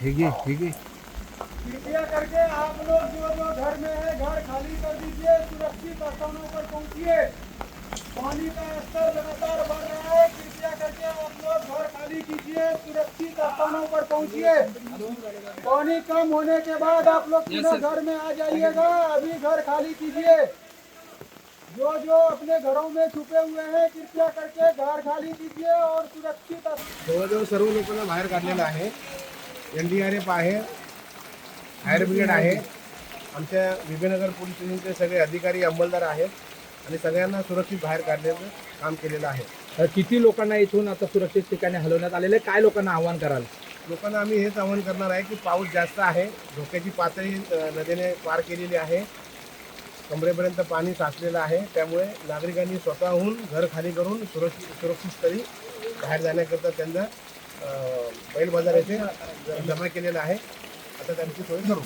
हे घे हे घे कृपया करके आप लोग जो जो घर में है घर खाली कर दीजिए सुरक्षित स्थानों पर पहुंचिए। पानी का स्तर लगातार बढ़ रहा है। कृपया करके आप लोग घर खाली कीजिए सुरक्षित स्थानों पर पहुंचिए। पानी कम होने के बाद आप लोग पुनः घर में आ जाइएगा। अभी घर खाली कीजिए। जो जो अपने घरों में छुपे हुए हैं कृपया करके घर खाली कीजिए और सुरक्षित जवळजवळ सर्व लोकांना बाहेर काढलेलं आहे. एन डी आर एफ आहे फायर ब्रिगेड आहे. आमच्या विजयनगर पोलीस स्टेशनचे सगळे अधिकारी अंमलदार आहेत. आणि सगळ्यांना सुरक्षित बाहेर काढण्याचं काम केलेलं आहे. तर किती लोकांना इथून आता सुरक्षित ठिकाणी हलवण्यात आलेले आहे? काय लोकांना आव्हान कराल? लोकांना आम्ही हेच आवाहन करणार आहे की पाऊस जास्त आहे. धोक्याची पातळी अ, नदीने पार केलेली आहे. कमरेपर्यंत पाणी साचलेलं आहे. त्यामुळे नागरिकांनी स्वतःहून घर खाली करून सुरक्षित सुरक्षित स्थळी बाहेर जाण्याकरता त्यांना बैल बाजार येथे जमा केलेला आहे. आता त्यांची सोय करू.